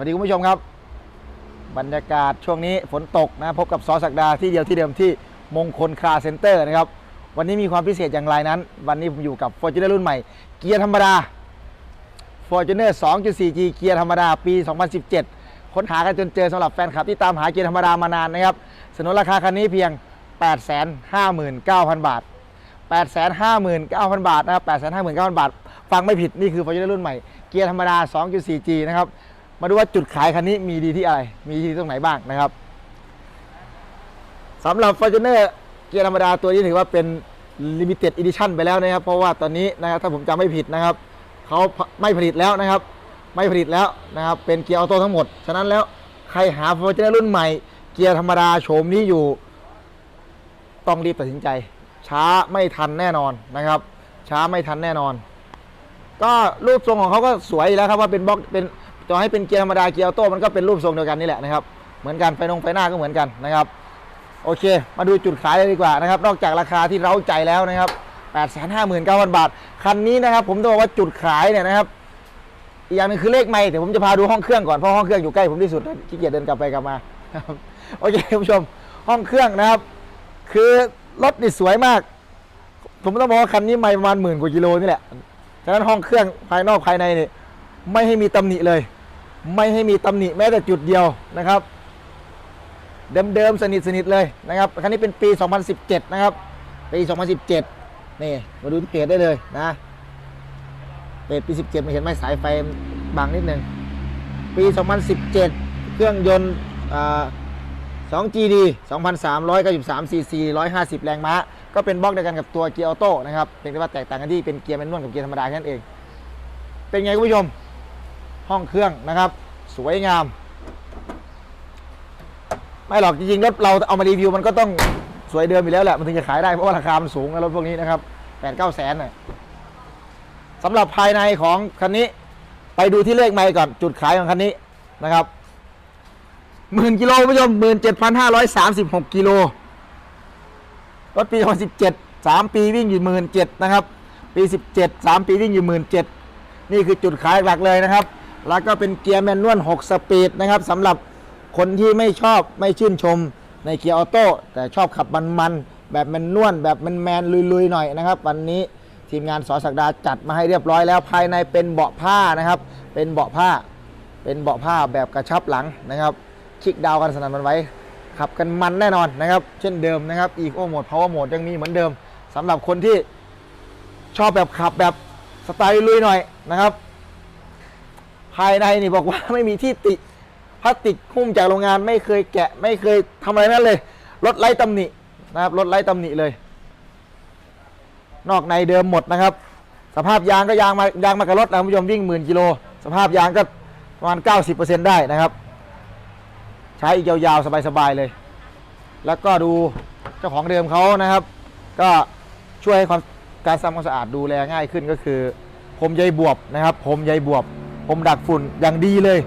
วัสดีคุณผู้ชมครับ บรรยากาศช่วงนี้ฝนตกนะพบกับซอสักดาที่เดียวที่เดิมที่มงคลคาเซ็นเตอร์นะครับ วันนี้มีความพิเศษอย่างไรนั้น วันนี้ผมอยู่กับ f o r t u n e r รุ่นใหม่ เกียร์ธรรมดา f o r t u n e r 2.4G เกียร์ธรรมดาปี 2017 ค้นหากันจนเจอสำหรับแฟนคลับที่ตามหาเกียร์ธรรมดามานานนะครับสนุนราคาคันนี้เพียง 859,000 บาท 859,000 บาทนะครับ859,000 บาท ฟังไม่ผิดนี่คือ f o r t u n e r รุ่นใหม่เกียร์ธรรมดา 2.4G นะครับ มาดูว่าจุดขายคันนี้มีดีที่อะไรมีดีที่ตรงไหนบ้างนะครับสำหรับ f o r t u n e r เกียร์ธรรมดาตัวนี้ถือว่าเป็น Limited Edition ไปแล้วนะครับ เพราะว่าตอนนี้นะครับถ้าผมจำไม่ผิดนะครับเขาไม่ผลิตแล้วนะครับ ไม่ผลิตแล้วนะครับ เป็นเกียร์ออโต้ทั้งหมด ฉะนั้นแล้วใครหา f o r t u n e r รุ่นใหม่ เกียร์ธรรมดาโฉมนี้อยู่ ต้องรีบตัดสินใจ ช้าไม่ทันแน่นอนนะครับ ช้าไม่ทันแน่นอน ก็รูปทรงของเขาก็สวยแล้วครับว่าเป็นบล็อกเป็น ต่อให้เป็นเกียร์ธรรมดาเกียร์ออโต้มันก็เป็นรูปทรงเดียวกันนี่แหละนะครับ เหมือนกันไฟนงไฟหน้าก็เหมือนกันนะครับ โอเค มาดูจุดขายเลยดีกว่านะครับ นอกจากราคาที่เร้าใจแล้วนะครับ859,000 บาท คันนี้นะครับ ผมต้องบอกว่าจุดขายเนี่ยนะครับอีกอย่างหนึงคือเลขไม่แต่ผมจะพาดูห้องเครื่องก่อนเพราะห้องเครื่องอยู่ใกล้ผมที่สุดขี้เกียจเดินกลับไปกลับมาโอเคคุณผู้ชมห้องเครื่องนะครับ คือรถนี่สวยมาก ผมต้องบอกว่าคันนี้ไม่ประมาณหมื่นกว่ากิโลนี่แหละฉะนั้นห้องเครื่องภายนอกภายในนี่ไม่ให้มีตำหนิเลย ไม่ให้มีตำหนิแม้แต่จุดเดียวนะครับ เดิมๆสนิทสนิทเลยนะครับคันนี้เป็นปี 2017 นะครับ ปี 2017 นี่มาดูที่เพจได้เลยนะเพจปี 17มันเห็นไหมสายไฟบางนิดนึงปี 2017 เครื่องยนต์ 2GD 2,393 cc 150 แรงม้า ก็เป็นบล็อกเดียวกันกับตัวเกียร์ออโต้นะครับเพียงแต่ว่าแตกต่างกันที่เป็นเกียร์แมนนวลกับเกียร์ธรรมดาแค่นั้นเอง เป็นไงคุณผู้ชม ห้องเครื่องนะครับ สวยงาม ไม่หรอกจริงๆรถเราเอามารีวิวมันก็ต้องสวยเดิมอยู่แล้วแหละมันถึงจะขายได้เพราะว่าราคามันสูงนะรถพวกนี้นะครับแปดเก้าแสนน่ะสำหรับภายในของคันนี้ ไปดูที่เลขไมล์ก่อนจุดขายของคันนี้นะครับหมื่นกิโลคุณผู้ชมหมื่นเจ็ดพันห้าร้อยสามสิบหกกิโลรถปี2017 3ปีวิ่งอยู่หมื่นเจ็ดนะครับ ปี17 3ปีวิ่งอยู่หมื่นเจ็ดนี่คือจุดขายหลักเลยนะครับ แล้วก็เป็นเกียร์แมนนวล6สปีดนะครับสำหรับคนที่ไม่ชอบไม่ชื่นชมในเกียร์ออโต้แต่ชอบขับมันๆแบบแมนนวลแบบแมนๆลุยๆหน่อยนะครับ วันนี้ทีมงานสอศักดาจัดมาให้เรียบร้อยแล้วภายในเป็นเบาะผ้านะครับ เป็นเบาะผ้า เป็นเบาะผ้าแบบกระชับหลังนะครับคลิกดาวกันสนั่นหวันไว้ขับกันมันแน่นอนนะครับ เช่นเดิมนะครับ Eco Mode Power Mode ยังมีเหมือนเดิมสำหรับคนที่ชอบแบบขับแบบสไตล์ลุยหน่อยนะครับ ภายในนี่บอกว่าไม่มีที่ติพลาสติกหุ้มจากโรงงานไม่เคยแกะ ไม่เคยทำอะไรนั่นเลยรถไร้ตำหนินะครับรถไร้ตำหนิเลย นอกในเดิมหมดนะครับ สภาพยางก็ยางมายางมากับรถนะคุณผู้ชมวิ่งหมื่นกิโลสภาพยางก็ประมาณ 90%ได้นะครับ ใช้อีกยาวๆ สบายๆเลย แล้วก็ดูเจ้าของเดิมเขานะครับ ก็ช่วยให้ความการทำความสะอาดดูแลง่ายขึ้นก็คือพรมใยบวบนะครับพรมใยบวบ พรมดักฝุ่นอย่างดีเลย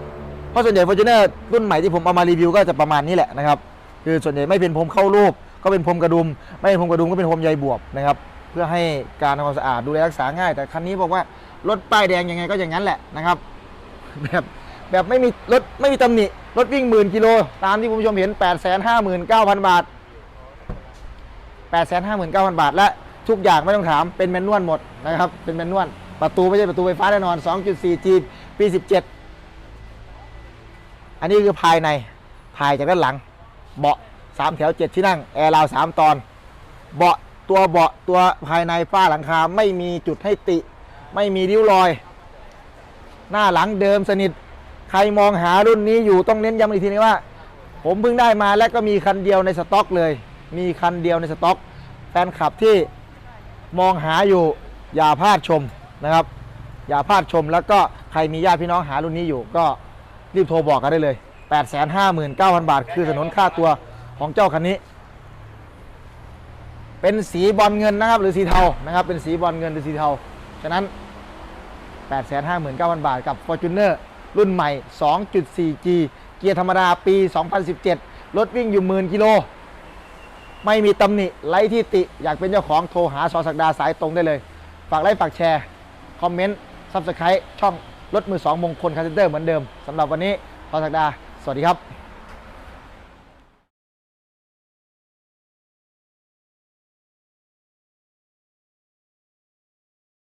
เพราะส่วนใหญ่ f o r t u n e r รุ่นใหม่ที่ผมเอามารีวิวก็จะประมาณนี้แหละนะครับ คือส่วนใหญ่ไม่เป็นพรมเข้ารูป ก็เป็นพรมกระดุม ไม่เป็นพรมกระดุมก็เป็นพรมใยบวบนะครับ เพื่อให้การทำความสะอาดดูแลรักษาง่าย แต่คันนี้บอกว่ารถป้ายแดงยังไงก็อย่างนั้นแหละนะครับ แบบแบบไม่มีรถไม่มีตำหนิรถวิ่งหมื่นกิโลตามที่คุณผู้ชมเห็น 8 5 9 0 0 0 บาท 8 5 9 0 0 0 บาท และทุกอย่างไม่ต้องถามเป็นแมนนวลหมดนะครับ เป็นแมนนวลประตูไม่ใช่ประตูไฟฟ้าแน่นอน 2.4G ปี 17 อันนี้คือภายในถ่ายจากด้านหลัง เบาะ3แถว7ที่นั่ง แอร์ราว3ตอน เบาะตัวเบาะตัวภายในฝ้าหลังคาไม่มีจุดให้ติ ไม่มีริ้วรอย หน้าหลังเดิมสนิท ใครมองหารุ่นนี้อยู่ต้องเน้นย้ำอีกทีนึงว่า ผมเพิ่งได้มาและก็มีคันเดียวในสต็อกเลย มีคันเดียวในสต็อกแฟนคลับที่มองหาอยู่อย่าพลาดชมนะครับ อย่าพลาดชมแล้วก็ใครมีญาติพี่น้องหารุ่นนี้อยู่ก็รีบโทรบอกกันได้เลย 859,000 บาท คือสนนค่าตัวของเจ้าคันนี้ เป็นสีบอลเงินนะครับ หรือสีเทานะครับ เป็นสีบอลเงินหรือสีเทา ฉะนั้น 859,000 บาทกับ Fortuner รุ่นใหม่ 2.4G เกียร์ธรรมดาปี 2017 รถวิ่งอยู่หมื่นกิโล ไม่มีตำหนิไร้ที่ติ อยากเป็นเจ้าของโทรหาสอศักดาสายตรงได้เลย ฝากไลค์ฝากแชร์ คอมเมนต์ ซับสไครต์ช่องรถมือสองมงคลคาร์เซนเตอร์เหมือนเดิมสำหรับวันนี้พอสักดา สวัสดีครับ